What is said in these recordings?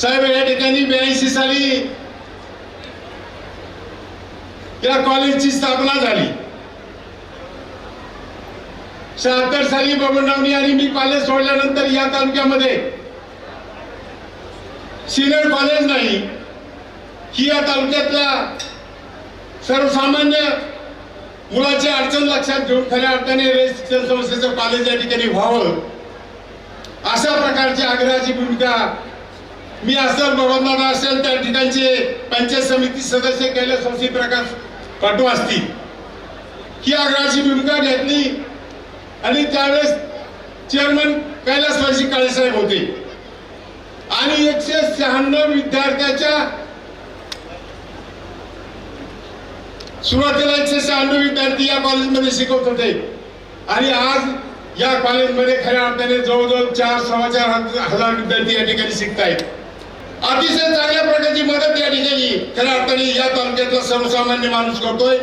साहेब या ठिकाणी ब्याऐंशी साली या कॉलेजची स्थापना झाली. शहात्तर साली बबनरावनी आणि मी कॉलेज सोडल्यानंतर या तालुक्यामध्ये सिनियर कॉलेज नाही ही या तालुक्यातल्या सर्वसामान्य मुलाची अडचण लक्षात घेऊन खऱ्या अर्थाने शिक्षण संस्थेचं कॉलेज या ठिकाणी व्हावं. अशा प्रकारची आग्रहाची भूमिका मी असं बबनदादा असेल त्या ठिकाणचे पंचायत समिती सदस्य कैलास वंशी प्रकाश पाटो असतील. ही आग्रहाची भूमिका घेतली आणि त्यावेळेस चेअरमन कैलास वंशी काळेसाहेब होते. आणि एकशे शहाण्णव विद्यार्थ्याच्या सुरुवातीला एकशे शहाण्णव विद्यार्थी या कॉलेजमध्ये शिकवत होते. आणि आज या कॉलेजमध्ये खऱ्या अर्थाने जवळजवळ चार सव्वा चार हजार विद्यार्थी या ठिकाणी शिकतायत. अतिशय चांगल्या प्रकारची मदत या ठिकाणी खऱ्या अर्थाने या तालुक्यातला सर्वसामान्य माणूस करतोय.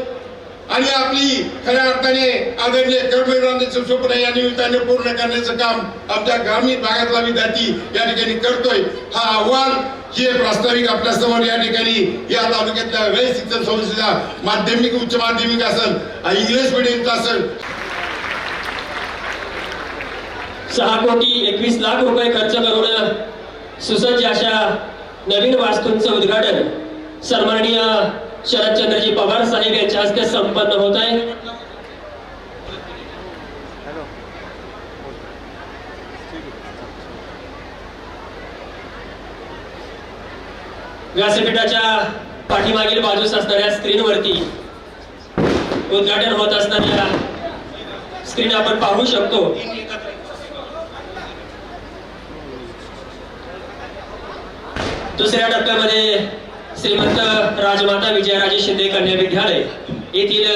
आणि आपली खऱ्या अर्थाने आदरणीय कर्मवीरांचे स्वप्न या निमित्ताने पूर्ण करण्याचं काम आमच्या ग्रामीण भागातला विद्यार्थी या ठिकाणी करतोय. हा अहवाल हे प्रास्ताविक आपल्यासमोर या ठिकाणी या तालुक्यातल्या वेळ शिक्षण संस्थेचा माध्यमिक उच्च माध्यमिक असेल इंग्लिश मिडियमचा असेल. सहा कोटी एकवीस लाख रुपये खर्च करून सुसज्ज अशा नवीन वास्तूंचं उद्घाटन सन्माननीय शरदचंद्रजी पवार साहेब यांच्या हस्ते संपन्न होत आहे. व्यासपीठाच्या पाठीमागील बाजूस असणाऱ्या स्क्रीनवरती उद्घाटन होत असणाऱ्या स्क्रीन आपण पाहू शकतो. दुसऱ्या टप्प्यामध्ये श्रीमंत राजमाता विजयराजे शिंदे कन्या विद्यालय येथील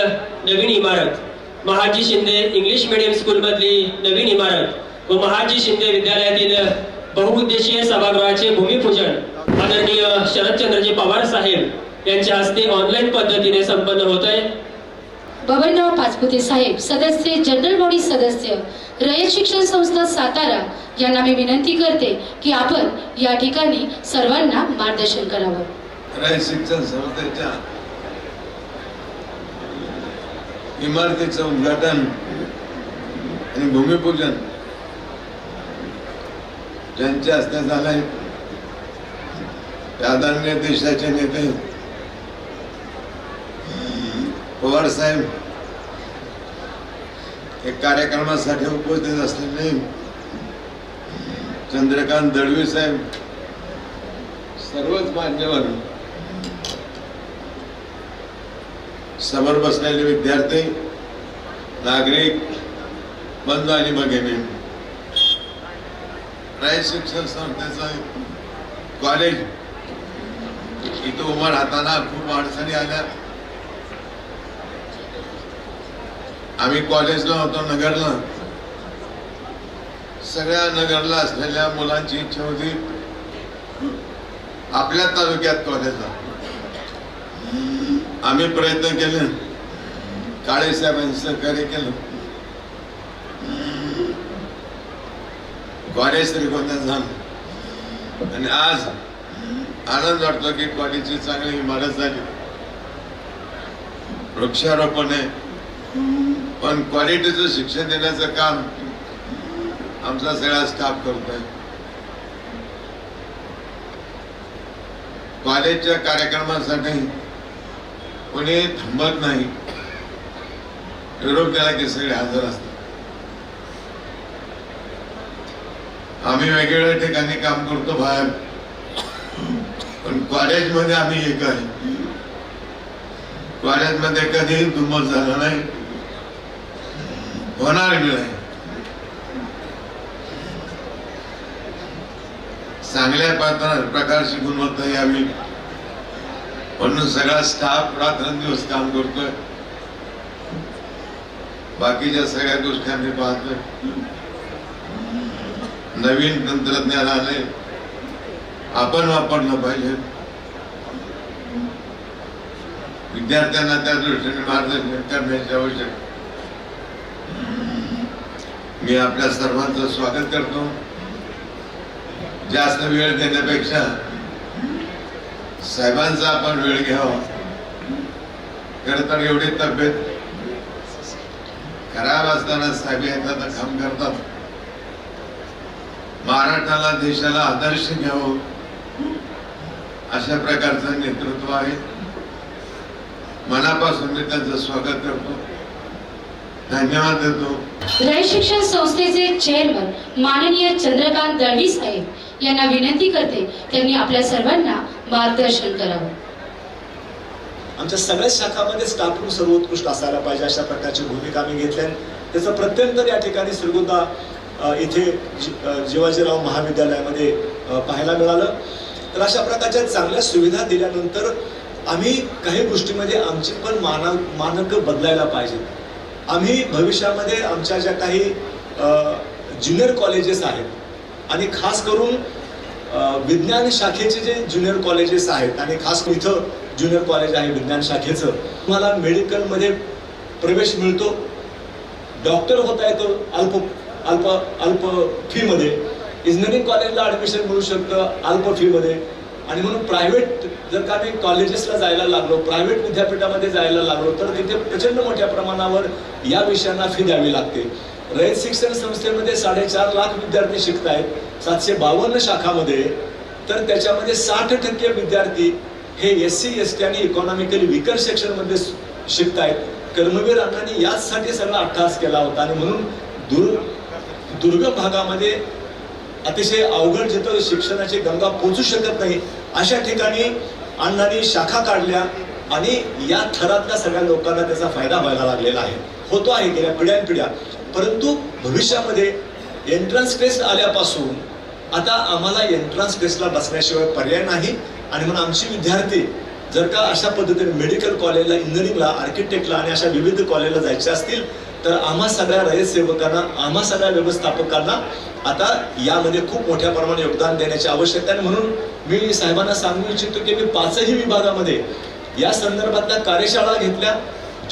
नवीन इमारत Mahaji Shinde English medium school मधली नवीन इमारत व महाजी शिंदे विद्यालयातील बहुउद्देशीय सभागृहाचे भूमिपूजन आदरणीय शरदचंद्रजी पवार साहेब यांच्या हस्ते ऑनलाईन पद्धतीने संपन्न होत आहे. बबनराव पाचपुते साहेब सदस्य जनरल बॉडी सदस्य रयत शिक्षण संस्था सातारा यांना मी विनंती करते की आपण या ठिकाणी सर्वांना मार्गदर्शन करावं. शिक्षण संस्थेच्या इमारतीचं उद्घाटन आणि भूमिपूजन ज्यांच्या हस्ते झालंय ते आदरणीय देशाचे नेते पवार साहेब हे कार्यक्रमासाठी उपस्थित असलेले चंद्रकांत दळवी साहेब सर्वच मान्यवर. समोर बसलेले विद्यार्थी नागरिक बंधू आणि भगिनी. राय शिक्षण संस्थेचं कॉलेज इथं उभं राहताना खूप अडचणी आल्या. आम्ही कॉलेजला होतो नगरला. सगळ्या नगरला असलेल्या मुलांची इच्छा होती. आपल्या तालुक्यात कॉलेजला आम्ही प्रयत्न केले. काळे साहेबांनी सहकार्य केलं. कॉलेज श्रीगोंदा झालं. आणि आज आनंद वाटतो की कॉलेजची चांगली इमारत झाली. वृक्षारोपण आहे. पण क्वालिटीचं शिक्षण देण्याचं काम आमचा सगळा स्टाफ करतोय. कॉलेजच्या कार्यक्रमासाठी कोणी थांबत नाही. निरोप दिला की सगळे हजर असतात. आम्ही वेगवेगळ्या ठिकाणी काम करतो बाहेर. पण कॉलेजमध्ये आम्ही एक आहे. कॉलेजमध्ये कधीही दुमत झाला नाही. होणार नाही. चांगल्या पात्र प्रकारची गुणवत्ता यावी. म्हणून सगळा स्टाफ रात्रंदिवस काम करतोय. बाकीच्या सगळ्या गोष्टी आम्ही पाहतोय. नवीन तंत्रज्ञान आले. आपण वापरलं पाहिजे. विद्यार्थ्यांना त्या दृष्टीने मार्गदर्शन करण्याची आवश्यक. मी आपल्या सर्वांचं स्वागत करतो. जास्त वेळ देण्यापेक्षा साहेबांचा आपण वेळ घ्यावा. खर तर एवढी तब्येत खराब असताना साहेब येतात काम करतात. महाराष्ट्राला देशाला आदर्श घ्यावं अशा प्रकारचं नेतृत्व आहे. मनापासून मी त्यांचं स्वागत करतो. धन्यवाद देतो. रयत शिक्षण संस्थेचे चेअरमन माननीय चंद्रकांत दळवी साहेब यांना विनंती करते त्यांनी आपल्या सर्वांना मार्गदर्शन करावं. आमच्या सगळ्याच शाखामध्ये स्टाफ रूम सर्वोत्कृष्ट असायला पाहिजे अशा प्रकारची भूमिका आम्ही घेतल्या त्याचं प्रत्यंतर या ठिकाणी श्रीगोंदा इथे जिवाजीराव महाविद्यालयामध्ये पाहायला मिळालं. तर अशा प्रकारच्या चांगल्या सुविधा दिल्यानंतर आम्ही काही गोष्टीमध्ये आमची पण माना मानकं बदलायला पाहिजेत. आम्ही भविष्यामध्ये आमच्या ज्या काही ज्युनियर कॉलेजेस आहेत आणि खास करून विज्ञान शाखेचे जे ज्युनियर कॉलेजेस आहेत आणि खास इथं ज्युनियर कॉलेज आहे विज्ञान शाखेचं तुम्हाला मेडिकलमध्ये प्रवेश मिळतो. डॉक्टर होता येतो अल्प अल्प अल्प फीमध्ये. इंजिनिअरिंग कॉलेजला ॲडमिशन मिळू शकतं अल्प फीमध्ये. आणि म्हणून प्रायव्हेट जर का मी कॉलेजेसला जायला लागलो प्रायव्हेट विद्यापीठामध्ये जायला लागलो तर तिथे प्रचंड मोठ्या प्रमाणावर या विषयांना फी द्यावी लागते. रयत शिक्षण संस्थेमध्ये साडेचार लाख विद्यार्थी शिकत आहेत सातशे बावन्न शाखामध्ये. तर त्याच्यामध्ये साठ टक्के विद्यार्थी हे एस सी एस टी आणि इकॉनॉमिकली विकर सेक्शनमध्ये शिकतायत. कर्मवीर अण्णांनी याचसाठी सगळा अट्टहास केला होता आणि म्हणून दुर दुर्गम भागामध्ये अतिशय अवघड जिथं शिक्षणाची गंगा पोचू शकत नाही अशा ठिकाणी अण्णांनी शाखा काढल्या आणि या थरातल्या सगळ्या लोकांना त्याचा फायदा व्हायला लागलेला आहे. होतो आहे गेल्या पिढ्यानपिढ्या परंतु भविष्यामध्ये एंट्रन्स टेस्ट आल्यापासून आता आम्हाला एंट्रन्स टेस्टला बसण्याशिवाय पर्याय नाही. आणि म्हणून आमची विद्यार्थी जर का अशा पद्धतीने मेडिकल कॉलेजला इंजिनिअरिंगला आर्किटेक्टला आणि अशा विविध कॉलेजला जायचे असतील तर आम्हा सगळ्या रयत सेवकांना आम्हा सगळ्या व्यवस्थापकांना आता यामध्ये खूप मोठ्या प्रमाणात योगदान देण्याची आवश्यकता आहे. म्हणून मी साहेबांना सांगू इच्छितो की मी पाचही विभागामध्ये या संदर्भातल्या कार्यशाळा घेतल्या.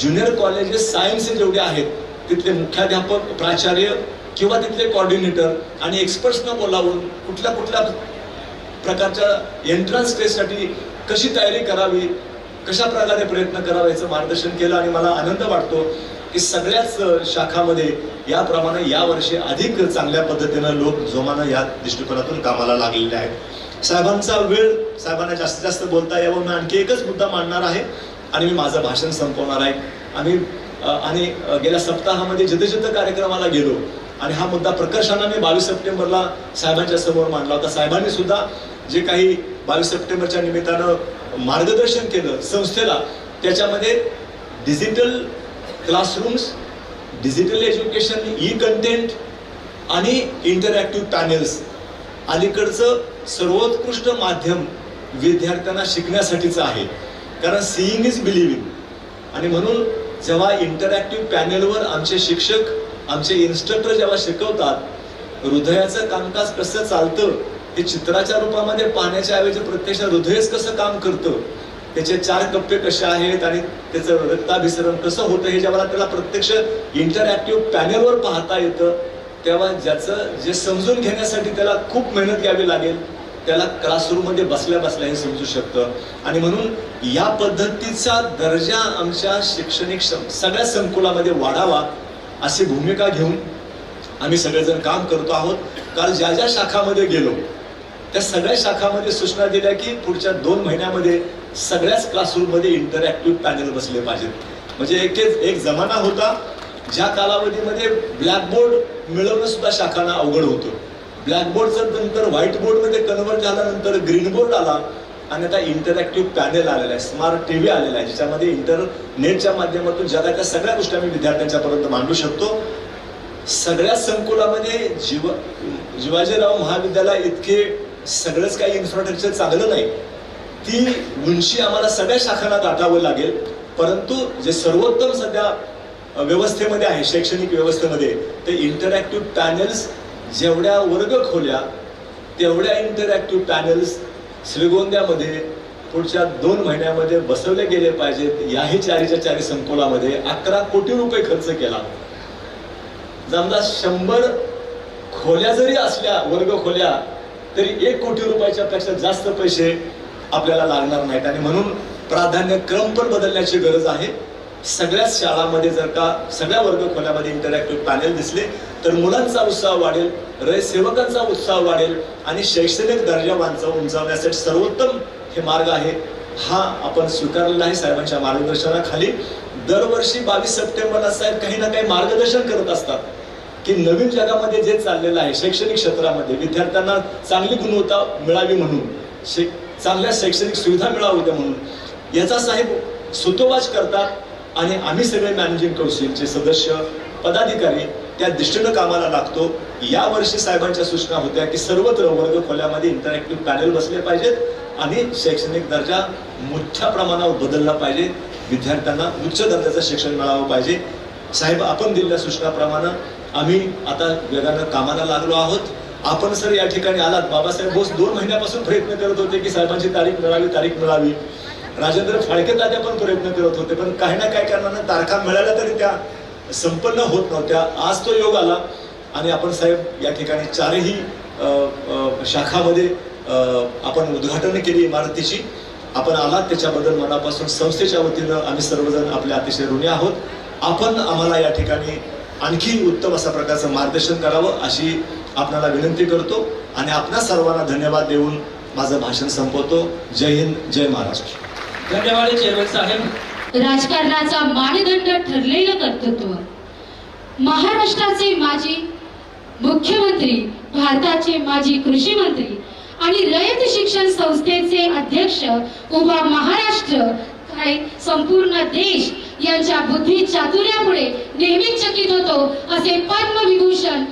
ज्युनियर कॉलेजेस सायन्स जेवढे आहेत तिथले मुख्याध्यापक प्राचार्य किंवा तिथले कॉर्डिनेटर आणि एक्सपर्ट्सना बोलावून कुठल्या कुठल्या प्रकारच्या एंट्रन्स टेस्टसाठी कशी तयारी करावी कशा प्रकारे प्रयत्न करावा याचं मार्गदर्शन केलं आणि मला आनंद वाटतो. की सगळ्याच शाखामध्ये याप्रमाणे यावर्षी अधिक चांगल्या पद्धतीनं लोक जोमानं या दृष्टिकोनातून कामाला लागलेले आहेत. साहेबांचा वेळ साहेबांना जास्तीत जास्त बोलता यावं मी आणखी एकच मुद्दा मांडणार आहे आणि मी माझं भाषण संपवणार आहे. आम्ही आणि गेल्या सप्ताहामध्ये जिथे जिथे कार्यक्रमाला गेलो आणि हा मुद्दा प्रकर्षानं मी बावीस सप्टेंबरला साहेबांच्या समोर मांडला होता. साहेबांनी सुद्धा जे काही बावीस सप्टेंबरच्या निमित्तानं मार्गदर्शन केलं संस्थेला त्याच्यामध्ये digital classrooms digital education E content आणि इंटरॅक्टिव्ह पॅनेल्स अलीकडचं सर्वोत्कृष्ट माध्यम विद्यार्थ्यांना शिकण्यासाठीचं आहे. कारण सीईंग इज बिलिव्हिंग आणि म्हणून जेव्हा इंटरॅक्टिव्ह पॅनेलवर आमचे शिक्षक आमचे इन्स्ट्रक्टर जेव्हा शिकवतात हृदयाचं कामकाज कसं चालतं हे चित्राच्या रूपामध्ये पाहण्याच्या ऐवजी प्रत्यक्ष हृदयच कसं काम करतं त्याचे चार कप्पे कसे आहेत आणि त्याचं रक्ताभिसरण कसं होतं हे जेव्हा त्याला प्रत्यक्ष इंटरॅक्टिव्ह पॅनेलवर पाहता येतं तेव्हा ज्याचं जे समजून घेण्यासाठी त्याला खूप मेहनत घ्यावी लागेल. त्याला क्लासरूममध्ये बसल्या बसल्या हे समजू शकतं. आणि म्हणून या पद्धतीचा दर्जा आमच्या शैक्षणिक सगळ्या संकुलामध्ये वाढावा अशी भूमिका घेऊन आम्ही सगळेजण काम करतो आहोत. काल ज्या ज्या शाखामध्ये गेलो त्या सगळ्या शाखामध्ये सूचना दिल्या की पुढच्या दोन महिन्यामध्ये सगळ्याच क्लासरूममध्ये इंटरॅक्टिव्ह पॅनल बसले पाहिजेत. म्हणजे एक एक जमाना होता ज्या कालावधीमध्ये ब्लॅकबोर्ड मिळवणं सुद्धा शाखांना अवघड होतं. ब्लॅकबोर्डचं नंतर व्हाईट बोर्डमध्ये कन्वर्ट झाल्यानंतर ग्रीन बोर्ड आला आणि आता इंटरॅक्टिव्ह पॅनेल आलेला आहे स्मार्ट टी व्ही आलेला आहे ज्याच्यामध्ये इंटरनेटच्या माध्यमातून जगाच्या सगळ्या गोष्टी आम्ही विद्यार्थ्यांच्यापर्यंत मांडू शकतो. सगळ्या संकुलामध्ये जीव जिवाजीराव महाविद्यालय इतके सगळंच काही इन्फ्रास्ट्रक्चर चांगलं नाही. ती उंची आम्हाला सगळ्या शाखांना गाठावं लागेल. परंतु जे सर्वोत्तम सध्या व्यवस्थेमध्ये आहे शैक्षणिक व्यवस्थेमध्ये ते इंटरॅक्टिव्ह पॅनल्स जेवढ्या वर्ग खोल्या तेवढ्या इंटरॅक्टिव्ह पॅनल्स श्रीगोंद्यामध्ये पुढच्या दोन महिन्यामध्ये बसवले गेले पाहिजेत. याही चारीच्या चारी संकुलामध्ये अकरा कोटी रुपये खर्च केला. समजा शंभर खोल्या जरी असल्या वर्ग खोल्या तरी एक कोटी रुपयाच्या पेक्षा जास्त पैसे आपल्याला लागणार नाहीत. आणि म्हणून प्राधान्यक्रम पण बदलण्याची गरज आहे. सगळ्याच शाळांमध्ये जर का सगळ्या वर्ग खोल्यामध्ये इंटरॅक्टिव्ह पॅनेल दिसले तर मुलांचा उत्साह वाढेल रयसेवकांचा उत्साह वाढेल आणि शैक्षणिक दर्जा वांच उंचावण्यासाठी सर्वोत्तम हे मार्ग आहे. हा आपण स्वीकारलेला आहे साहेबांच्या मार्गदर्शनाखाली. दरवर्षी बावीस सप्टेंबरला साहेब काही ना काही मार्गदर्शन करत असतात. की नवीन जगामध्ये जे चाललेलं आहे शैक्षणिक क्षेत्रामध्ये विद्यार्थ्यांना चांगली गुणवत्ता मिळावी म्हणून शे चांगल्या शैक्षणिक सुविधा मिळाव्या म्हणून. याचा साहेब सुतोवाच करतात आणि आम्ही सगळे मॅनेजिंग कौन्सिलचे सदस्य पदाधिकारी त्या दृष्टीनं कामाला लागतो. या वर्षी साहेबांच्या सूचना होत्या की सर्वत्र वर्ग खोल्यामध्ये इंटरॅक्टिव्ह पॅनल बसले पाहिजेत आणि शैक्षणिक दर्जा मोठ्या प्रमाणावर बदलला पाहिजे. विद्यार्थ्यांना उच्च दर्जाचं शिक्षण मिळावं पाहिजे. साहेब आपण दिलेल्या सूचनाप्रमाणे आम्ही आता वेगानं कामाला लागलो आहोत. आपण सर या ठिकाणी आलात. बाबासाहेब बोस दोन महिन्यापासून प्रयत्न करत होते की साहेबांची तारीख मिळावी तारीख मिळावी. राजेंद्र फाळके दादा पण प्रयत्न करत होते पण काही ना काही कारणानं तारखा मिळाल्या तरी त्या संपन्न होत नव्हत्या. आज तो योग आला आणि आपण साहेब या ठिकाणी चारही शाखामध्ये आपण उद्घाटन केली इमारतीची. आपण आलात त्याच्याबद्दल मनापासून संस्थेच्या वतीनं आम्ही सर्वजण आपले अतिशय ऋणी आहोत. आपण आम्हाला या ठिकाणी आणखी उत्तम अशा प्रकारचं मार्गदर्शन करावं अशी आपणाला विनंती करतो आणि आपणा सर्वांना धन्यवाद देऊन माझं भाषण संपवतो. जय हिंद जय महाराष्ट्र. धन्यवाद चेअरमन साहेब. राजकारणाचा मानदंड ठरलेलं कर्तृत्व. महाराष्ट्राचे माजी मुख्यमंत्री भारताचे माजी कृषी मंत्री आणि रयत शिक्षण संस्थेचे अध्यक्ष उभा महाराष्ट्र काय संपूर्ण देश यांच्या बुद्धी चातुर्यामुळे नेहमीच चकित होतो असे पद्मविभूषण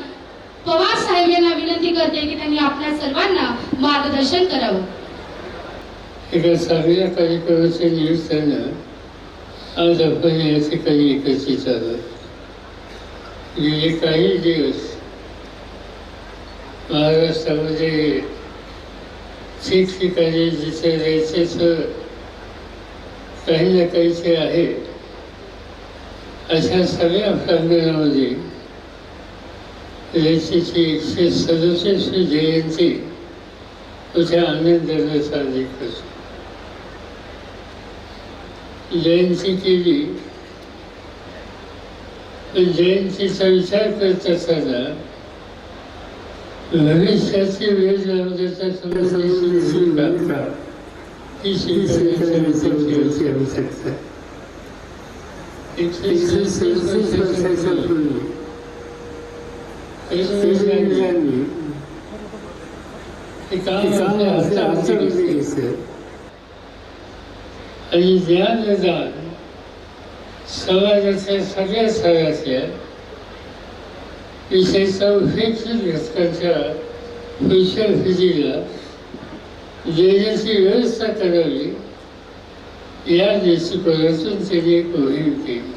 पवार साहेब यांना विनंती करते की त्यांनी आपल्या सर्वांना मार्गदर्शन करावं. एका चांगल्या कार्यक्रमाच्या निमित्तानं आज आपण या ठिकाणी एकत्रित आहोत गेले काही दिवस महाराष्ट्रामध्ये ठिकठिकाणी जिथे रयतेचं काही ना काहीचे आहे. अशा सगळ्या प्रांगणामध्ये रयतेची एकशे सदुसष्ट जयंती तुझ्या आनंदाला साजरी करतो जयंती केली पण जयंतीचा विचार करत असताना भविष्याची वेळ लावण्याचा संबंधी शिका ही शिकवण्याची आवश्यकता एकशे सदुसष्ट वर्षाच्या पूर्वी ऐश्वर्यांनी ते काम आपल्या हातामध्ये आणि ज्ञानदान समाजाच्या सगळ्या स्तरातल्या विशेषतः उपेक्षित घटकांच्या पुरुषां फिजीला देण्याची व्यवस्था करावी या दृष्टिकोनातून त्यांनी एक मोहीम केली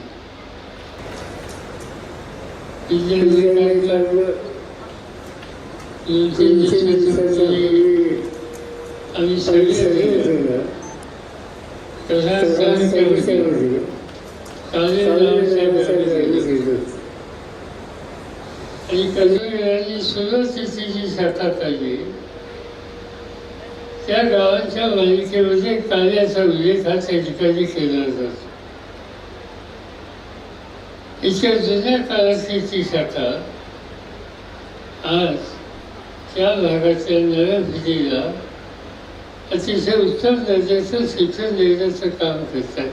आम्ही सगळे आणि कधी सुरुवातीची जी शाखा काढली त्या गावांच्या मालिकेमध्ये कार्याचा उल्लेख हा त्या ठिकाणी केला जातो इतक्या जुन्या काळातली ती शाखा आज त्या भागातल्या नव्या पिढीला अतिशय उत्तम दर्जाचं शिक्षण देण्याचं काम करतात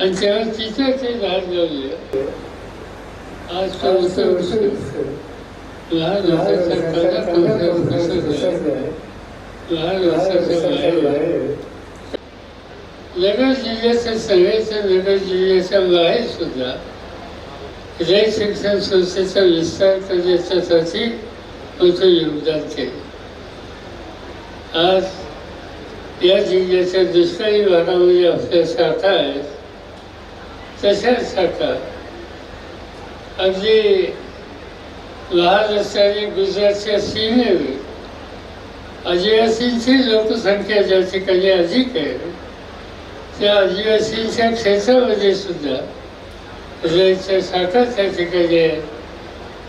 आणि तेव्हा तिथं ते झाड लावले आज उत्तर लहान वर्षाचा काला लहान वर्षाचा बाहेर नगर जिल्ह्याच्या सगळ्याच्या नगर जिल्ह्याच्या बाहेर सुद्धा. हृदय शिक्षण संस्थेचा विस्तार करण्याच्यासाठी मोठं योगदान केलं आज या जिल्ह्याच्या दुसऱ्याही भागामध्ये आपल्या शाखा आहेत. तशा शाखा अगदी लहान असणारी गुजरातच्या सीमेवर आदिवासींची लोकसंख्या ज्या ठिकाणी अधिक आहे त्या आदिवासींच्या क्षेत्रामध्ये सुद्धा रयच्या शाखा त्या ठिकाणी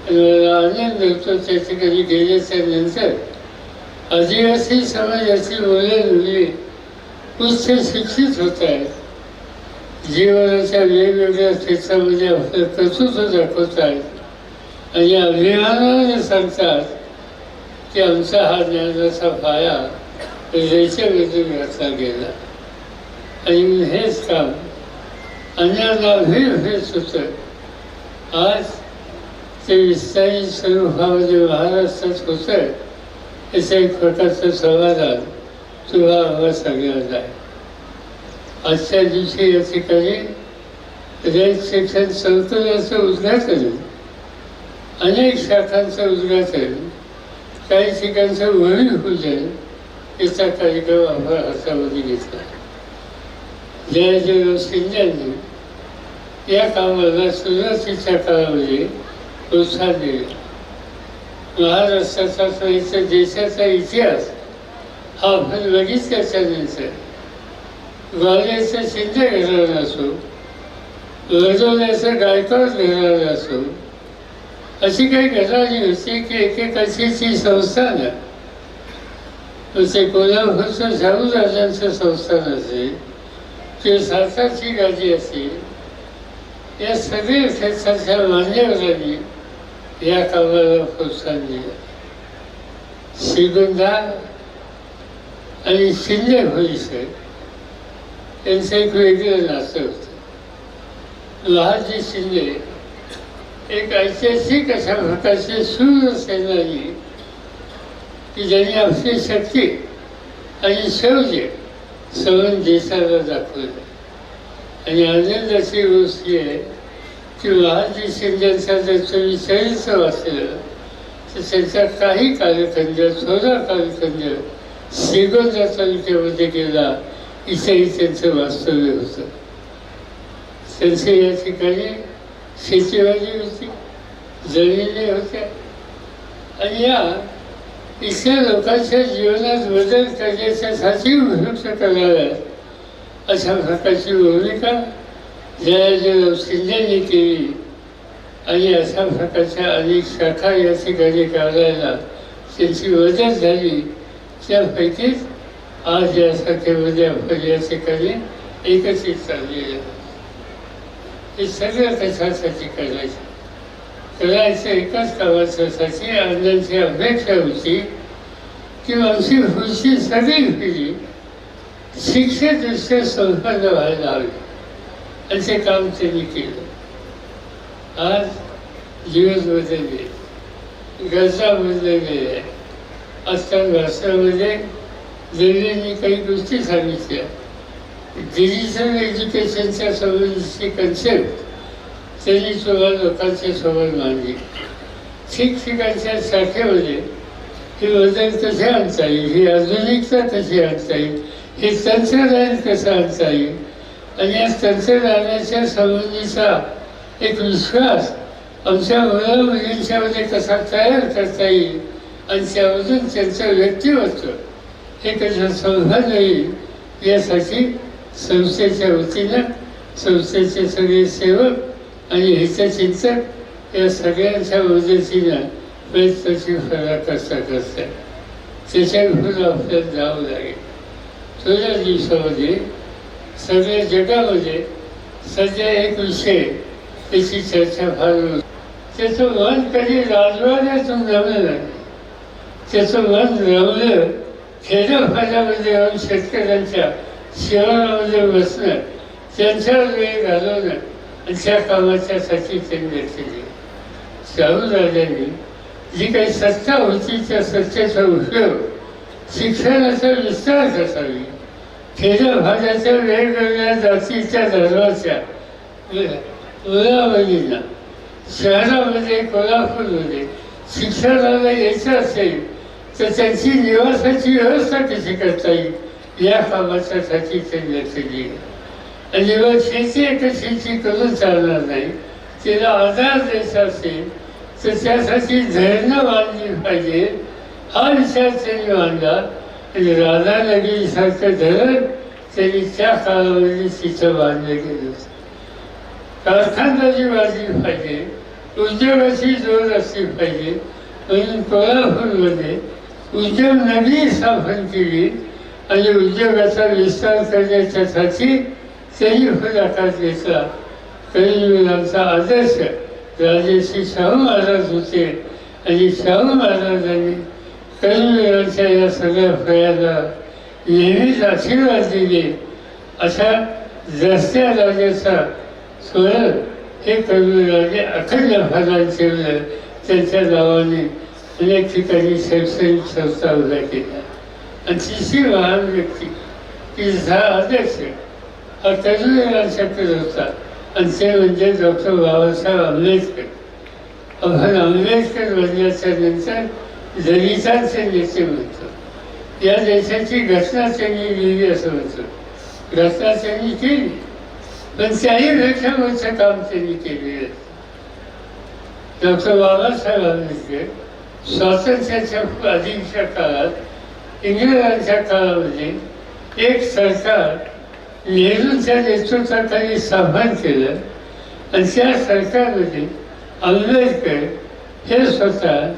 मला आनंद होतो. त्या ठिकाणी गेल्याच्यानंतर आदिवासी समाजाची मुलं मुली उच्च शिक्षित होत आहेत. जीवनाच्या वेगवेगळ्या क्षेत्रामध्ये आपलं कर्तृत्व दाखवत आहेत. आणि अभिमानाने सांगतात की आमचा हा ज्ञानाचा पाया रेषेमधून घातला गेला. आणि हेच काम अन्यांना हेच भेट होतं आज ते विस्तारित स्वरूपामध्ये महाराष्ट्रात होतं आहे याचं एक प्रकारचा समाधान तुला हवं सगळ्यांना आहे आजच्या दिवशी या ठिकाणी रेल शिक्षण संकुलाचं उद्घाटन अनेक शाखांचं उद्घाटन काही ठिकाणचं भूमिपूजन याचा कार्यक्रम आपण हातामध्ये घेतला जयदेव शिंदेंनी या कामाला सुरुवातीच्या काळामध्ये प्रोत्साहन दिले. महाराष्ट्राचा सहित देशाचा इतिहास हा आपण बघितल्याच्या नंतर. ग्वाल्हेरचं शिंदे घराणं असो वर्धवल्याचं गायकवाड घराणं असो अशी काही घराणी होती की एकेकाची ती संस्थानं ते म्हणजे कोल्हापूरचं शाहू राजांचं संस्थान असेल किंवा सातारची गादी असेल या सगळ्या क्षेत्राच्या मान्यवरांनी या कामाला प्रोत्साहन दिलं. श्रीगोंदा आणि शिंदे परिसर यांचं एक वेगळं नातं होतं. लहाजी शिंदे एक ऐतिहासिक अशा प्रकारचे शूर सेनानी की ज्यांनी आपली शक्ती आणि शौर्य सवन देशाला दाखवलं. आणि आनंदाची गोष्ट आहे की महाजी शिंदेचा त्यांचं विषयीच वाचलं तर त्यांचा काही कालखंड थोडा कालखंड श्रीगोंदा तालुक्यामध्ये गेला इथेही त्यांचं वास्तव्य होतं. त्यांचे या ठिकाणी शेतीवाडी होती जमिनी होत्या. आणि या इथल्या लोकांच्या जीवनात बदल करण्याच्यासाठी उपयुक्त आहे? अशा प्रकारची भूमिका जयाजीराव शिंदेनी केली आणि अशा प्रकारच्या अनेक शाखा या ठिकाणी काढायला त्यांची मदत झाली. त्यापैकीच आज या शाखेमध्ये आपण या ठिकाणी एकत्रित चाललेलं आहोत. हे सगळं कशासाठी करायचं? करायचं एकाच कामासाठी अण्णांची अपेक्षा होती. की आमची खुशी सगळी होती शिक्षेदृष्ट्या संपन्न व्हायला हवी. असे काम त्यांनी केलं. आज दिवस बदलले गरजा बदललेल्या आजकाल भाषणामध्ये दिल्लीने काही गोष्टी सांगितल्या. डिजिटल एज्युकेशनच्या संबंधीची कन्सेप्ट त्यांनी तुम्हाला लोकांच्या सोबत मांडली ठिकठिकाणच्या शाखेमध्ये हे वजन कसे आणता येईल? ही आधुनिकता कशी आणता येईल? हे तंत्रज्ञान कसं आणता येईल? आणि या तंत्रज्ञानाच्या संबंधीचा एक विश्वास आमच्या मुला मुलींच्यामध्ये कसा तयार करता येईल? आणि त्यामधून त्यांचं व्यक्तिमत्व हे कसं संभाळता येईल? यासाठी संस्थेच्या वतीनं संस्थेचे सगळे सेवक आणि हितचिंतक या सगळ्यांच्या मदतीनं प्रयत्नाची फरक कसा करता त्याच्याकडून आपल्याला जावं लागेल. थोड्या दिवसामध्ये सगळ्या जगामध्ये सध्या एक विषय त्याची चर्चा फार त्याचं मन कधी राजवाड्यातून रमलं नाही. त्याचं मन रमलं खेड्यापाड्यामध्ये येऊन शेतकऱ्यांच्या शिवारामध्ये बसणं त्यांच्यावर वेळ घालवणं अशा कामाच्या कामाच्यासाठी त्यांनी केली. शाहू राजांनी जी काही सत्ता होती त्या सत्तेचा उपयोग शिक्षणाचा विस्तार असावी खेडभागाच्या भागाच्या वेगवेगळ्या जातीच्या धर्माच्या मुलामुलींना शहरामध्ये कोल्हापूरमध्ये शिक्षणाला यायचं असेल तर त्यांची निवासाची व्यवस्था कशी करता येईल? या कामाच्यासाठी त्यांनी लक्ष दिलं आणि जेव्हा शेती एका शेती करून चालणार नाही? तिला आधार द्यायचा असेल तर त्यासाठी धैर्य बांधली पाहिजे. हा विचार त्यांनी मांडला. आणि राधानगरीसारखं धरण त्यांनी त्या काळामध्ये तिथं बांधलं गेलं कारखानदारी वाढली पाहिजे उद्योगाची जोर असली पाहिजे. म्हणून कोल्हापूरमध्ये उद्योग नगरी स्थापन केली. आणि उद्योगाचा विस्तार करण्याच्यासाठी त्यांनी पुढाकार घेतला कलियुगाचा आदर्श राजेश्री शाहू महाराज होते. आणि शाहू महाराजांनी कलियुगाच्या या सगळ्या फळ्याला नेहमीच आशीर्वाद दिले. अशा रस्त्या राजाचा स्वयं हे कलियुगाने अखंड फलान ठेवलं. त्यांच्या नावाने अनेक ठिकाणी शैक्षणिक संस्था उभ्या केल्या. आणि तिसरी महान व्यक्ती. की हा आदर्श. त्याचं कलियुगांच्याकडे होता आणि ते म्हणजे डॉक्टर बाबासाहेब आंबेडकर. आपण आंबेडकर म्हणजे बनल्याच्या नंतर दलितांचे नेते म्हणतो या देशाची घटना त्यांनी लिहिली असं म्हणतो घटना त्यांनी केली. पण त्याही मोठं काम त्यांनी केलेलं डॉक्टर बाबासाहेब आंबेडकर स्वातंत्र्याच्या खूप आधीच्या काळात इंग्रजांच्या काळामध्ये एक सरकार नेहरूंच्या नेतृत्वाखाली साभान केलं आणि त्या सरकारमध्ये आंबेडकर हे स्वतः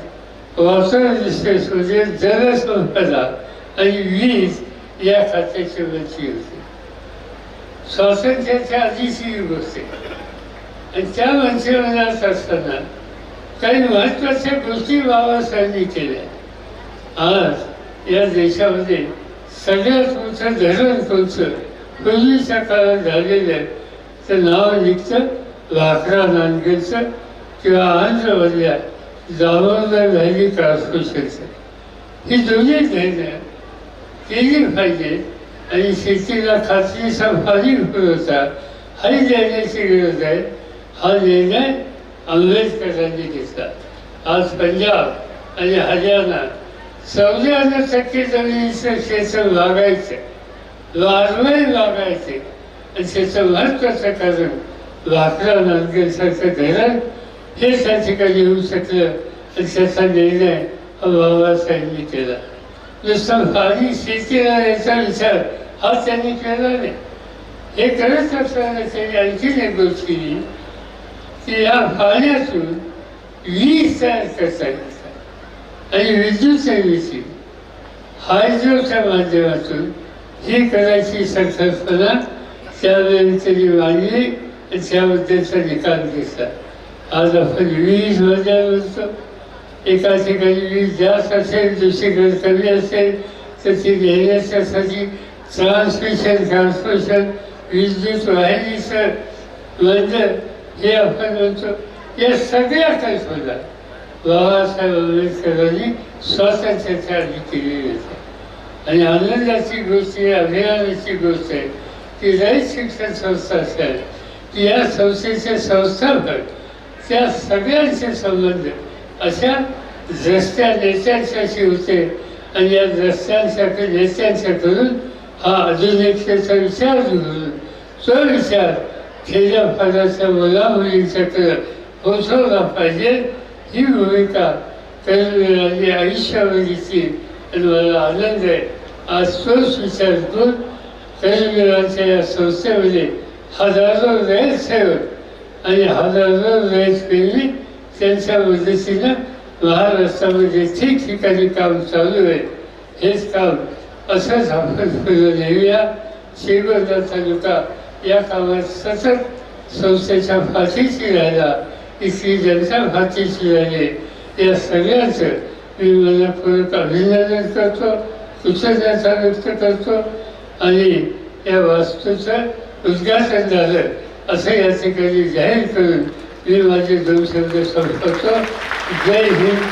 वॉटर रिसोर्समध्ये म्हणजे जलसंपदा आणि वीज या खात्याचे मंत्री होते. स्वातंत्र्याच्या आधीची ही गोष्ट. आणि त्या मंत्रिमंडळात असताना काही महत्त्वाच्या गोष्टी बाबासाहेबांनी केल्या. आज या देशामध्ये सगळ्यात मोठं धरण कोणतं? पूर्वीच्या काळात झालेलं तर नाव निघतं लाकडा नांदगेचं किंवा आंध्रमधल्या दामोदर व्हॅली कॉर्पोरेशनचं ही दोन्ही निर्णय केली पाहिजे आणि शेतीला खात्रीचा पाणी पुरवठा हाही देण्याची गरज आहे. हा निर्णय आंबेडकरांनी घेतला. आज पंजाब आणि हरियाणा चौऱ्याण्णव टक्के जमिनीचं क्षेत्र लागायचं. वारवाई लागायचे. आणि त्याचं महत्वाचं कारण लाकडा नांदगेसारखं धरण हे त्या ठिकाणी येऊ शकलं आणि त्याचा निर्णय बाबासाहेबांनी केला. नुसतं भाजी शेतीला याचा विचार हा त्यांनी केला नाही. हे करत असताना त्यांनी आणखीन एक गोष्ट केली की या पाण्यातून वीज तयार करता येतात. आणि विद्युत निर्मिती हायड्रोच्या माध्यमातून ही करायची संकल्पना त्यावेळी तरी मांडली आणि त्याबद्दलचा निकाल दिसला आज आपण वीज वजा म्हणतो एका ठिकाणी वीज जास्त असेल दुसरीकडे कमी असेल तर ती देण्याच्यासाठी ट्रान्समिशन ट्रान्समिशन विद्युत सर मतर हे आपण म्हणतो या सगळ्या कल्पना बाबासाहेब आंबेडकरांनी स्वातंत्र्याच्या आधी केलेली होती आणि आनंदाची गोष्ट आहे अभिमानाची गोष्ट आहे. की रयत शिक्षण संस्था असेल की या संस्थेचे संस्थापक त्या सगळ्यांचे संबंध अशा रस्त्या नेत्यांच्याशी होते. आणि या रस्त्यांच्या नेत्यांच्याकडून हा आधुनिकतेचा विचार घेऊन तो विचार खेड्यापाड्याच्या मुला मुलींच्याकडे पोचवला पाहिजे. ही भूमिका कर्मवीरांनी आयुष्यामध्ये आणि मला आनंद आहे आज तोच विचार करून कर्मवीरांच्या या संस्थेमध्ये हजारो रयतसेवक आणि हजारो रयतप्रेमी त्यांच्या मदतीनं महाराष्ट्रामध्ये ठिकठिकाणी काम चालू आहे हेच काम असंच आपण पुढे नेऊया श्रीगोंदा तालुका या कामात सतत संस्थेच्या पाठीशी राहिला इथली जनता पाठीशी राहिली या सगळ्यांचं मी मनपूर्वक अभिनंदन करतो कृतज्ञता व्यक्त करतो आणि या वास्तूचं उद्घाटन झालं असं या ठिकाणी जाहीर करून मी माझे दोन शब्द संपवतो. जय हिंद.